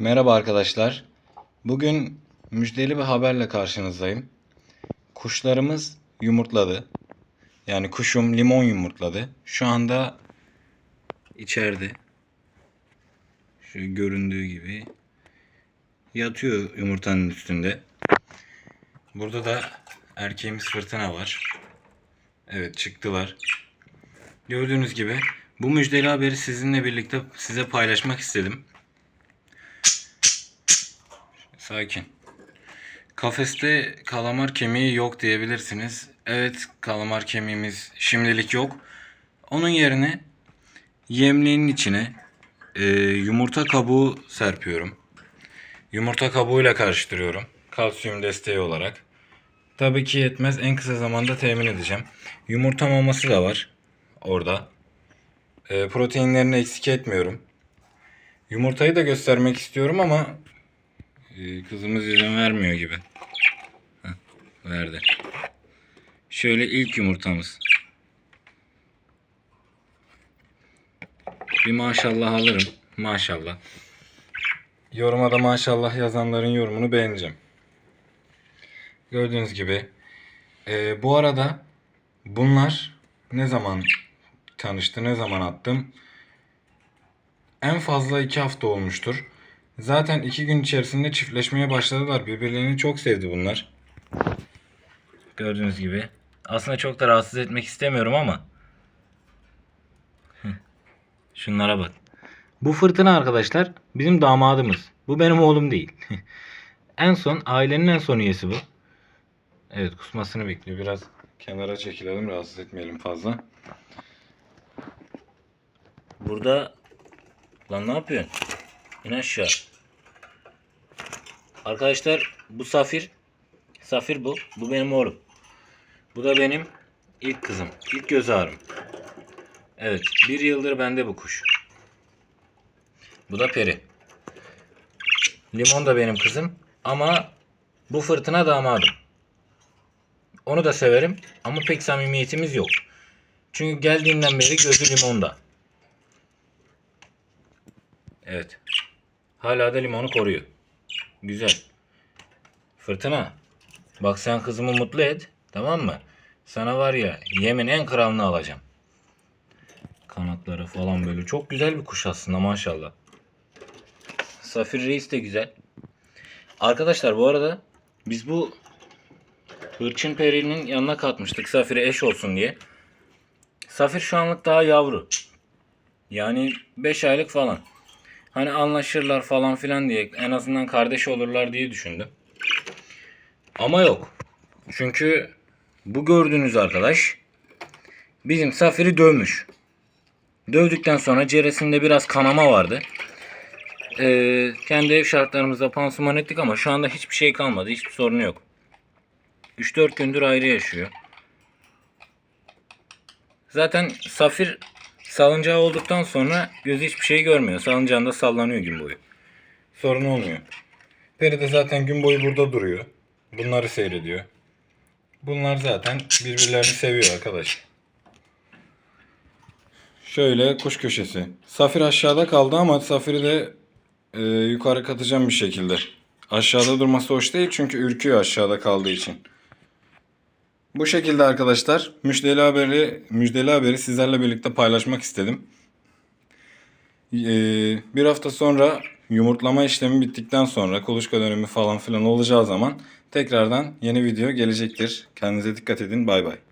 Merhaba arkadaşlar. Bugün müjdeli bir haberle karşınızdayım. Kuşlarımız yumurtladı. Yani kuşum limon yumurtladı. Şu anda içeride. Şu göründüğü gibi yatıyor yumurtanın üstünde. Burada da erkeğimiz fırtına var. Evet çıktılar. Gördüğünüz gibi bu müjdeli haberi sizinle birlikte size paylaşmak istedim. Sakin. Kafeste kalamar kemiği yok diyebilirsiniz. Evet kalamar kemiğimiz şimdilik yok. Onun yerine yemliğin içine e, yumurta kabuğu serpiyorum. Yumurta kabuğuyla karıştırıyorum. Kalsiyum desteği olarak. Tabii ki yetmez. En kısa zamanda temin edeceğim. Yumurta maması da var orada. E, proteinlerini eksik etmiyorum. Yumurtayı da göstermek istiyorum ama ee, Kızımız izin vermiyor gibi. Heh, verdi. Şöyle ilk yumurtamız. Bir maşallah alırım. Maşallah. Yoruma da maşallah yazanların yorumunu beğeneceğim. Gördüğünüz gibi. Ee, bu arada bunlar ne zaman tanıştı, ne zaman attım? En fazla iki hafta olmuştur. Zaten iki gün içerisinde çiftleşmeye başladılar. Birbirlerini çok sevdi bunlar. Gördüğünüz gibi. Aslında çok da rahatsız etmek istemiyorum ama. Şunlara bak. Bu fırtına arkadaşlar bizim damadımız. Bu benim oğlum değil. en son ailenin en son üyesi bu. Evet kusmasını bekliyor. Biraz kenara çekilelim rahatsız etmeyelim fazla. Burada lan ne yapıyorsun? İn aşağı. Arkadaşlar bu Safir. Safir bu. Bu benim oğlum. Bu da benim ilk kızım. İlk göz ağrım. Evet. Bir yıldır bende bu kuş. Bu da Peri. Limon da benim kızım. Ama bu fırtına damadım. Onu da severim. Ama pek samimiyetimiz yok. Çünkü geldiğinden beri gözü limonda. Evet. Hala da limonu koruyor. Güzel. Fırtına. Bak sen kızımı mutlu et. Tamam mı? Sana var ya yemin en kralını alacağım. Kanatları falan böyle. Çok güzel bir kuş aslında maşallah. Safir Reis de güzel. Arkadaşlar bu arada biz bu Hırçın Peri'nin yanına katmıştık. Safir'e eş olsun diye. Safir şu anlık daha yavru. Yani 5 aylık falan. Hani anlaşırlar falan filan diye en azından kardeş olurlar diye düşündüm. Ama yok. Çünkü bu gördüğünüz arkadaş bizim Safir'i dövmüş. Dövdükten sonra ceresinde biraz kanama vardı. Ee, kendi ev şartlarımızda pansuman ettik ama şu anda hiçbir şey kalmadı. Hiçbir sorunu yok. 3-4 gündür ayrı yaşıyor. Zaten Safir salıncağı olduktan sonra gözü hiçbir şey görmüyor. Salıncağında sallanıyor gün boyu. Sorun olmuyor. Peri de zaten gün boyu burada duruyor. Bunları seyrediyor. Bunlar zaten birbirlerini seviyor arkadaş. Şöyle kuş köşesi. Safir aşağıda kaldı ama Safir'i de e, yukarı katacağım bir şekilde. Aşağıda durması hoş değil çünkü ürküyor aşağıda kaldığı için. Bu şekilde arkadaşlar müjdeli haberi müjdeli haberi sizlerle birlikte paylaşmak istedim. Ee, bir hafta sonra yumurtlama işlemi bittikten sonra kuluçka dönemi falan filan olacağı zaman tekrardan yeni video gelecektir. Kendinize dikkat edin. Bay bay.